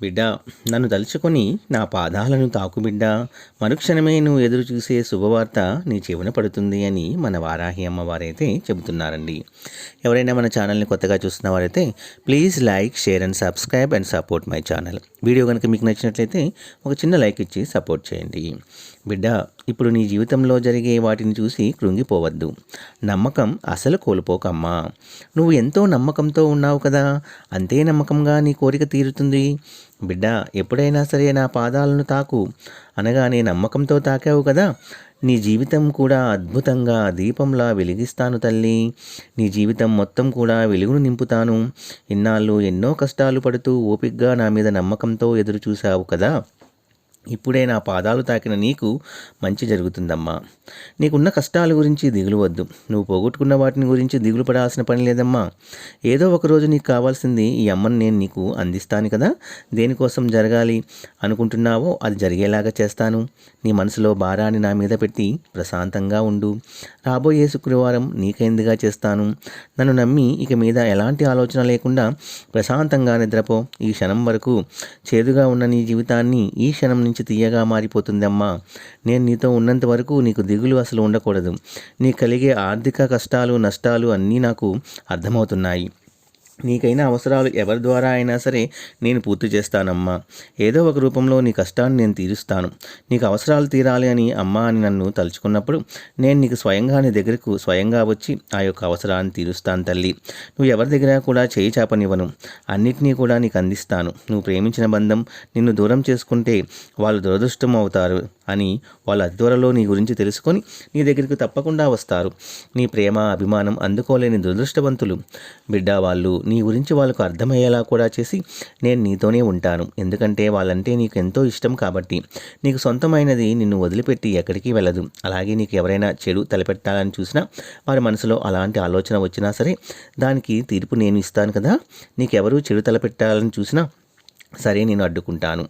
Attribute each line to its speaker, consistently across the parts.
Speaker 1: బిడ్డ నన్ను తలుచుకొని నా పాదాలను తాకు బిడ్డ. మరుక్షణమే నువ్వు ఎదురు చూసే శుభవార్త నీ చెవిన పడుతుంది అని మన వారాహి అమ్మవారైతే చెబుతున్నారండి. ఎవరైనా మన ఛానల్ని కొత్తగా చూస్తున్న వారైతే please like share and subscribe and support my channel. Video కనుక మీకు నచ్చినట్లయితే ఒక చిన్న లైక్ ఇచ్చి సపోర్ట్ చేయండి. బిడ్డ ఇప్పుడు నీ జీవితంలో జరిగే వాటిని చూసి కృంగిపోవద్దు. నమ్మకం అసలు కోల్పోకమ్మా. నువ్వు ఎంతో నమ్మకంతో ఉన్నావు కదా. అంతే నమ్మకంగా నీ కోరిక తీరుతుంది. బిడ్డ ఎప్పుడైనా సరే నా పాదాలను తాకు. అనగానే నమ్మకంతో తాకావు కదా. నీ జీవితం కూడా అద్భుతంగా దీపంలా వెలిగిస్తాను తల్లి. నీ జీవితం మొత్తం కూడా వెలుగును నింపుతాను. ఇన్నాళ్ళు ఎన్నో కష్టాలు పడుతూ ఓపిగ్గా నా మీద నమ్మకంతో ఎదురు చూశావు కదా. ఇప్పుడే నా పాదాలు తాకిన నీకు మంచి జరుగుతుందమ్మా. నీకున్న కష్టాల గురించి దిగులు వద్దు నువ్వు పోగొట్టుకున్న వాటిని గురించి దిగులు పడాల్సిన పని లేదమ్మా. ఏదో ఒక రోజు నీకు కావాల్సింది ఈ అమ్మని నేను నీకు అందిస్తాను కదా. దేనికోసం జరగాలి అనుకుంటున్నావో అది జరిగేలాగా చేస్తాను. నీ మనసులో భారాన్ని నా మీద పెట్టి ప్రశాంతంగా ఉండు. రాబోయే శుక్రవారం నీకైందిగా చేస్తాను. నన్ను నమ్మి ఇక మీద ఎలాంటి ఆలోచన లేకుండా ప్రశాంతంగా నిద్రపో. ఈ క్షణం వరకు చేదుగా ఉన్న నీ జీవితాన్ని ఈ క్షణం నుంచి తీయగా మారిపోతుందమ్మా. నేను నీతో ఉన్నంత వరకు నీకు దిగులు అసలు ఉండకూడదు. నీ కలిగే ఆర్థిక కష్టాలు నష్టాలు అన్నీ నాకు అర్థమవుతున్నాయి. నీకైనా అవసరాలు ఎవరి ద్వారా అయినా సరే నేను పూర్తి చేస్తానమ్మా. ఏదో ఒక రూపంలో నీ కష్టాన్ని నేను తీరుస్తాను. నీకు అవసరాలు తీరాలి అని అమ్మా అని నన్ను తలుచుకున్నప్పుడు నేను నీకు స్వయంగా నీ దగ్గరకు స్వయంగా వచ్చి ఆ యొక్క అవసరాన్ని తీరుస్తాను తల్లి. నువ్వు ఎవరి దగ్గర కూడా చేయి చాపనివ్వను. అన్నిటినీ కూడా నీకు అందిస్తాను. నువ్వు ప్రేమించిన బంధం నిన్ను దూరం చేసుకుంటే వాళ్ళు దురదృష్టం అవుతారు. అని వాళ్ళ అతి త్వరలో నీ గురించి తెలుసుకొని నీ దగ్గరికి తప్పకుండా వస్తారు. నీ ప్రేమ అభిమానం అందుకోలేని దురదృష్టవంతులు. బిడ్డ వాళ్ళు నీ గురించి వాళ్ళకు అర్థమయ్యేలా కూడా చేసి నేను నీతోనే ఉంటాను. ఎందుకంటే వాళ్ళంటే నీకు ఎంతో ఇష్టం కాబట్టి. నీకు సొంతమైనది నిన్ను వదిలిపెట్టి ఎక్కడికి వెళ్ళదు. అలాగే నీకు ఎవరైనా చెడు తలపెట్టాలని చూసినా వారి మనసులో అలాంటి ఆలోచన వచ్చినా సరే దానికి తీర్పు నేను ఇస్తాను కదా. నీకెవరూ చెడు తలపెట్టాలని చూసినా సరే నేను అడ్డుకుంటాను.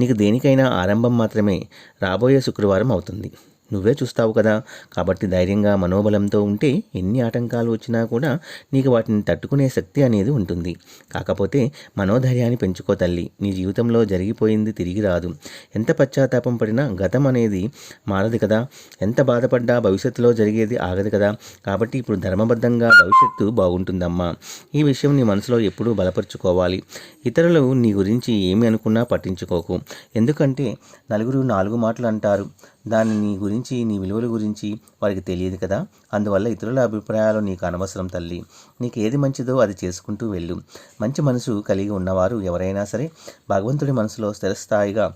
Speaker 1: నీకు దేనికైనా ఆరంభం మాత్రమే. రాబోయే శుక్రవారం అవుతుంది. నువ్వే చూస్తావు కదా. కాబట్టి ధైర్యంగా మనోబలంతో ఉంటే ఎన్ని ఆటంకాలు వచ్చినా కూడా నీకు వాటిని తట్టుకునే శక్తి అనేది ఉంటుంది. కాకపోతే మనోధైర్యాన్ని పెంచుకో తల్లి. నీ జీవితంలో జరిగిపోయింది తిరిగి రాదు. ఎంత పశ్చాత్తాపం పడినా గతం అనేది మారదు కదా. ఎంత బాధపడ్డా భవిష్యత్తులో జరిగేది ఆగదు కదా. కాబట్టి ఇప్పుడు ధర్మబద్ధంగా భవిష్యత్తు బాగుంటుందమ్మా. ఈ విషయం నీ మనసులో ఎప్పుడూ బలపరుచుకోవాలి. ఇతరులు నీ గురించి ఏమి అనుకున్నా పట్టించుకోకు. ఎందుకంటే నలుగురు నాలుగు మాటలు అంటారు. దాని నీ గురించి నీ విలువల గురించి వారికి తెలియదు కదా. అందువల్ల ఇతరుల అభిప్రాయాలు నీకు అనవసరం తల్లి. నీకు ఏది మంచిదో అది చేసుకుంటూ వెళ్ళు. మంచి మనసు కలిగి ఉన్నవారు ఎవరైనా సరే భగవంతుడి మనసులో స్థిరస్థాయిగా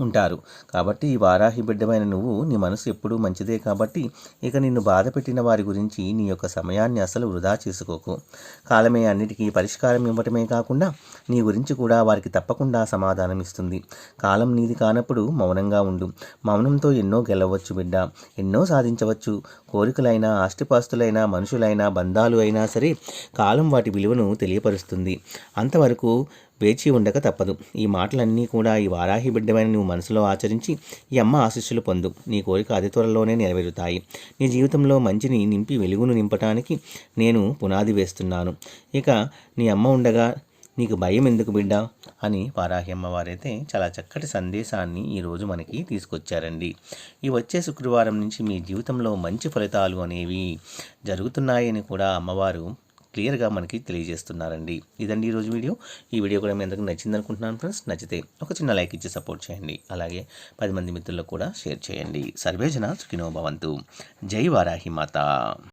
Speaker 1: ఉంటారు కాబట్టి ఈ వారాహి బిడ్డమైన నువ్వు నీ మనసు ఎప్పుడూ మంచిదే కాబట్టి ఇక నిన్ను బాధ పెట్టిన వారి గురించి నీ యొక్క సమయాన్ని అసలు వృధా చేసుకోకు. కాలమే అన్నిటికీ పరిష్కారం ఇవ్వటమే కాకుండా నీ గురించి కూడా వారికి తప్పకుండా సమాధానం ఇస్తుంది. కాలం నీది కానప్పుడు మౌనంగా ఉండు. మౌనంతో ఎన్నో గెలవచ్చు బిడ్డ. ఎన్నో సాధించవచ్చు. కోరికలైనా ఆస్తిపాస్తులైనా మనుషులైనా బంధాలు అయినా సరే కాలం వాటి విలువను తెలియపరుస్తుంది. అంతవరకు వేచి ఉండక తప్పదు. ఈ మాటలన్నీ కూడా ఈ వారాహి బిడ్డమైన నువ్వు మనసులో ఆచరించి ఈ అమ్మ ఆశీస్సులు పొందు. నీ కోరిక అతి త్వరలోనే నెరవేరుతాయి. నీ జీవితంలో మంచిని నింపి వెలుగును నింపటానికి నేను పునాది వేస్తున్నాను. ఇక నీ అమ్మ ఉండగా నీకు భయం ఎందుకు బిడ్డ? అని వారాహి అమ్మవారైతే చాలా చక్కటి సందేశాన్ని ఈరోజు మనకి తీసుకొచ్చారండి. ఈ వచ్చే శుక్రవారం నుంచి మీ జీవితంలో మంచి ఫలితాలు అనేవి జరుగుతున్నాయని కూడా అమ్మవారు క్లియర్గా మనకి తెలియజేస్తున్నారండి. ఇదండి ఈరోజు వీడియో. ఈ వీడియో కూడా మీ అందరికీ నచ్చింది అనుకుంటున్నాను ఫ్రెండ్స్. నచ్చితే ఒక చిన్న లైక్ ఇచ్చి సపోర్ట్ చేయండి. అలాగే పది మంది మిత్రులకు కూడా షేర్ చేయండి. సర్వేజన సుఖినో భవంతు. జై వారాహి మాత.